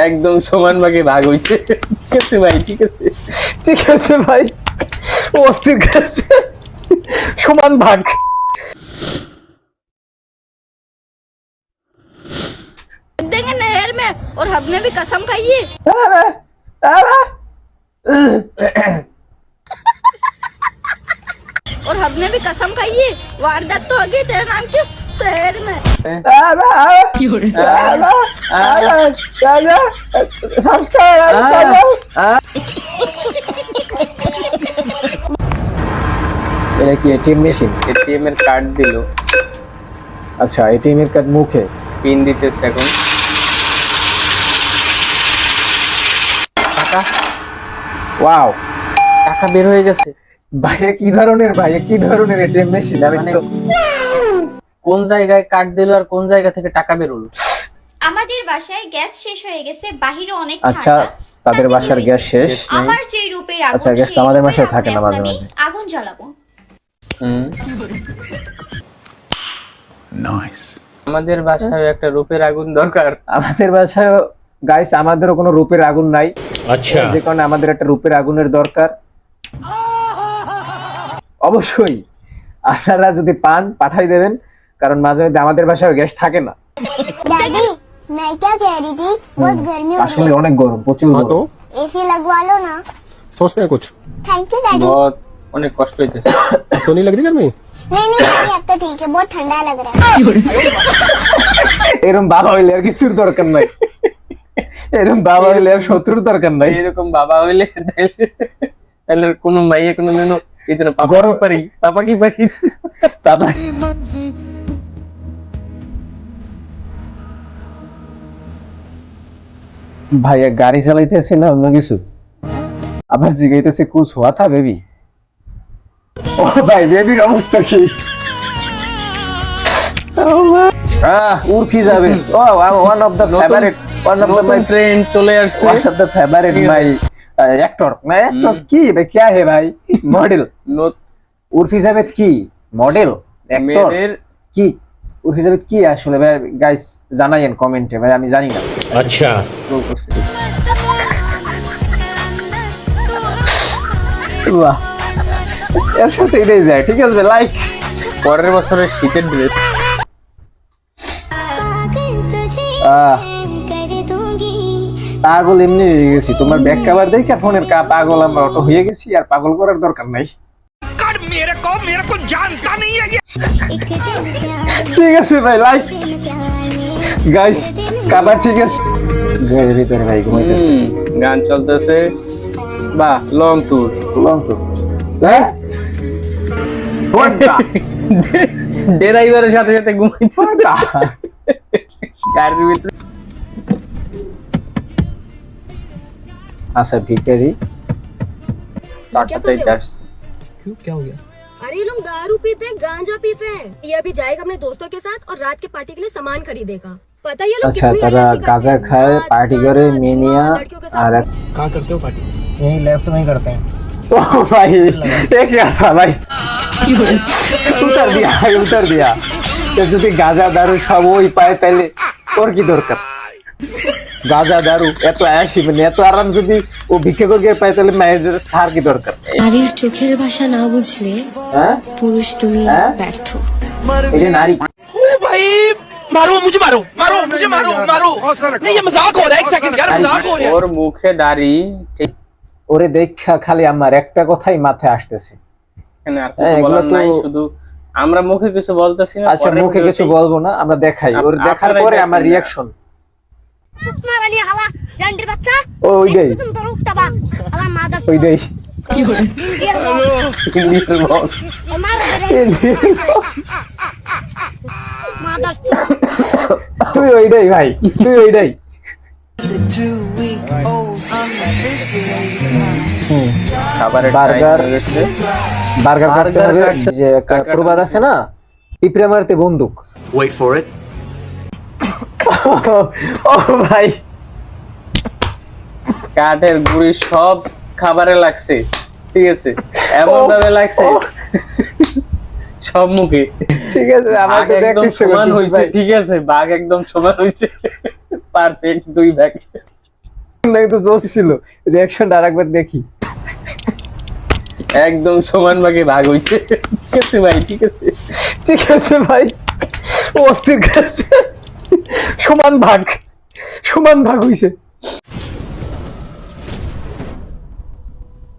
একদম সমান ভাগে ভাগ হইছে ঠিক আছে ভাই ঠিক আছে ঠিক আছে ভাই অস্থির কাছে সমান ভাগ देंगे नहर में और हमने भी कसम खाई है আরে, আরে। और हमने भी कसम खाई है वारदात तो होगी तेरे नाम के शहर में আরে, আরে। আরে, আরে, আরে। সংস্কার, এটা কি এটিএম মেশিন এটিএম এর কার্ড দিল আচ্ছা এটিএম এর কার্ড মুখে পিন দিতেছে এখন টাকা ওয়াও টাকা বের হয়ে গেছে ভাইয়া কি ধরনের ভাইয়া কি ধরনের এটিএম মেশিন আমি মানে তো কোন জায়গায় কাট দিল আর কোন জায়গা থেকে টাকা বেরোলো? আমাদের বাসায় গ্যাস শেষ হয়ে গেছে বাহিরে অনেক আচ্ছা তাদের বাসার গ্যাস শেষ আমার যে রূপের আগুন আচ্ছা গ্যাস আমাদের বাসায় থাকে না মাঝে মাঝে। আগুন জ্বালাবো। নাইস আমাদের বাসায় একটা রূপের আগুন দরকার। আমাদের বাসায় গাইস আমাদেরও কোনো রূপের আগুন নাই। আচ্ছা। যে কারণে আমাদের একটা রূপের আগুনের দরকার। অবশ্যই আপনারা যদি পান পাঠাই দেবেন। কারণ মাঝে মধ্যে আমাদের বাসায় গ্যাস থাকে না दादी मैं क्या कह रही थी बहुत गर्मी हो আসলে অনেক গরম প্রচুর हाँ तो গরম एसी लगवा लो ना सोचते हैं कुछ थैंक यू डैडी বহুত অনেক কষ্ট হইতেছে अब तो नहीं लग रही गर्मी नहीं नहीं डैडी अब तो ठीक है बहुत ठंडा लग रहा है এরকম বাবা হইলে আর কিছুর দরকার নাই এরকম বাবা হইলে আর শত্রুর দরকার নাই এরকম বাবা হইলে তাহলে তাহলে কোনো মাইয়ে কোনোদিনও ইতনা পাপা কি পারি পাপা কি পারি বাবা ভাইয়া গাড়ি চালাইতেছে না অন্য কিছু আবার জিগাইতেছে কুছ হওয়া থা বেবি ও ভাই বেবির অবস্থা কি আহ উর্ফি যাবে ও one of the favourite one of the my নতুন ট্রেন্ড চলে আসছে one of the favourite my actor না অ্যাক্টর কি বে क्या है ভাই মডেল নত- উর্ফি জাভেদ কি মডেল অ্যাক্টর মেয়েদের কি উর্ফি জাভেদ কি আসলে? গাইস জানাইয়েন কমেন্টে ভাই আমি জানি না। আচ্ছা। এর সাথে এটাই যায়। ঠিক আছে লাইক পরের বছরের শীতের ড্রেস পাগল এমনি হয়ে গেছি। তোমার ব্যাক কাভার দেখে ফোনের কা পাগল আমরা অটো হয়ে গেছি আর পাগল করার দরকার নাই। ঠিক আছে ভাই লাইক গাইস কাবার ঠিক আছে। ঘরের ভিতরে ভাই ঘুমাইতেছে। গান চলতেছে। বাহ লং ট্যুর লং তো হ্যাঁ? ড্রাইভারের সাথে সাথে ঘুমাইতেছে? গাড়ির ভিতরে। আচ্ছা ভিখারি টাকা চাইতে আসছে। अरे ये लोग दारू पीते हैं गांजा पीते हैं ये अभी जाएगा अपने दोस्तों के साथ और रात के पार्टी के लिए सामान खरीदेगा पता है ये लोग আচ্ছা कितनी তারা अय्याशी करते গাঁজা हैं? খায় नाच, পার্টি করে गाना, মেনিয়া जुआ, लड़कियों के साथ আর यही लेफ्ट में ही करते हैं ও ভাই এ क्या था ভাই উত্তর দিয়া ভাই উত্তর দিয়া তো যদি গাঁজা দারু সব ওই পায় তাহলে ওর কি দরকার গাঁজা দারু এত আয়াসি মানে এত আরাম যদি ও ভিক্ষে করে পায় তাহলে মায়ের তার কি দরকার? নারীর চোখের ভাষা না বুঝলে হ্যাঁ? পুরুষ তুমি হ্যাঁ? ব্যর্থ। এই যে নারী আর ওর মুখে দাড়ি ঠিক। ওরে দেখা খালি আমার একটা কথাই মাথায় আসতেছে। এখানে আর হ্যাঁ, কিছু এগুলো বলার নাই শুধু আমরা মুখে কিছু বলতেছি না আচ্ছা মুখে কিছু বলব না আমরা দেখাই। ওর দেখার পরে আমার। রিয়াকশন তুই ভাই তুই বার্গার বার্গার যে প্রবাদ আছে না? পিঁপড়ে মারতে বন্দুক। ওয়েট ফর ইট ও ভাই। কাঠের গুড়ি সব খাবারে লাগছে ঠিক আছে? এমন ভাবে লাগছে। সব মুখে। ঠিক আছে আমার তো একদম সমান ভাই। ঠিক আছে? বাঘ একদম সমান হয়েছে পারফেক্ট দুই ভাগ। কিন্তু জোস ছিল। রিয়াকশনটা আরেকবার দেখি। একদম সমান ভাগে ভাগ হইছে। ঠিক আছে ভাই ঠিক আছে। ঠিক আছে ভাই। অস্থির কাছে সমান ভাগ সমান ভাগ হইছে।